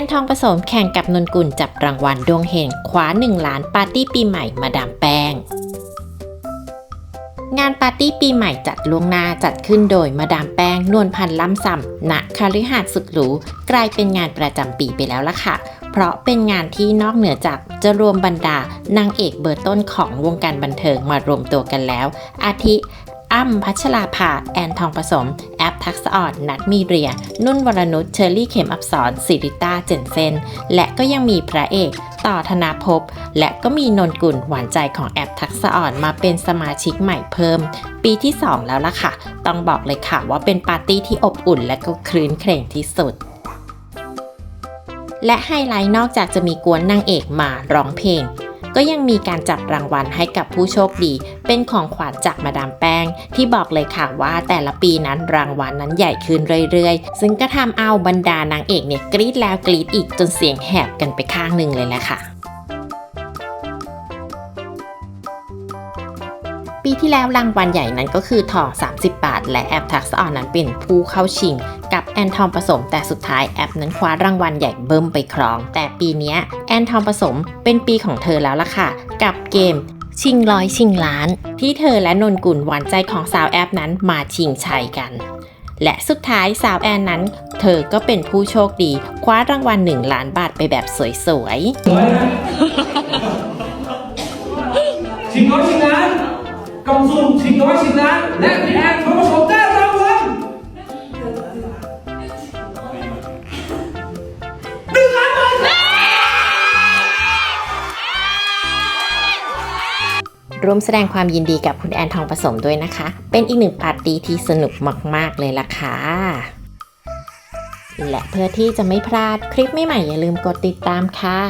อนทองผสมแข่งกับนนกุลจับรางวัลดวงเฮงคว้า 1 ล้านปาร์ตี้ปีใหม่มาดามแป้ง งานปาร์ตี้ปีใหม่จัดล่วงหน้าจัดขึ้นโดยมาดามแป้ง นวลพันธ์ล้ำซำณคาริหาสน์สุดหรูกลายเป็นงานประจำปีไปแล้วล่ะค่ะ เพราะเป็นงานที่นอกเหนือจากจะรวมบรรดานางเอกเบอร์ต้นของวงการบันเทิงมารวมตัวกันแล้ว อาทิ อ้ำพัชราภาแอนทองผสม แอปทักษอ่อนนัดมีเรีย นุ่นวรนุชเชอรี่เข็มอับสอนสิริต้าเจนเซน และก็ยังมีพระเอกต่อธนาภพและก็มีนนกุลหวานใจของแอปทักษอ่อนมาเป็นสมาชิกใหม่เพิ่ม ปีที่ 2 แล้วล่ะค่ะ ต้องบอกเลยค่ะว่าเป็นปาร์ตี้ที่อบอุ่นและก็คลื้นเครงที่สุดและไฮไลท์นอกจากจะมีกวนนางเอกมาร้องเพลง ก็ยังมีการจับรางวัลให้กับผู้โชคดี เป็นของขวัญจากมาดามแป้ง ที่บอกเลยค่ะว่าแต่ละปีนั้นรางวัลนั้นใหญ่ขึ้นเรื่อยๆ ซึ่งก็ทำเอาบรรดานางเอกเนี่ยกรี๊ดแล้วกรี๊ดอีกจนเสียงแหบกันไปข้างหนึ่งเลยแหละค่ะปีที่แล้วรางวัลใหญ่นั้นก็คือทอง 30บาทและแอปทักษะอ่อนนั้นเป็นผู้เข้าชิง กับแอนทองผสม แต่สุดท้ายแอปนั้นคว้ารางวัลใหญ่เบิ่มไปครอง แต่ปีนี้แอนทองผสมเป็นปีของเธอแล้วล่ะค่ะ กับเกมชิงร้อยชิงล้าน ที่เธอและนนกุลหวานใจของสาวแอปนั้นมาชิงชัยกันและสุดท้ายสาวแอนนั้น เธอก็เป็นผู้โชคดี คว้ารางวัล1ล้านบาทไปแบบสวยๆสวยชิงร้อยชิงล้านกองสุ่มชิงร้อยชิงล้าน ร่วมแสดงความยินดีกับคุณแอนทองผสมด้วยนะคะ เป็นอีกหนึ่งปาร์ตี้ที่สนุกมาก ๆ เลยล่ะค่ะ และเพื่อที่จะไม่พลาดคลิปใหม่ๆอย่าลืมกดติดตามค่ะ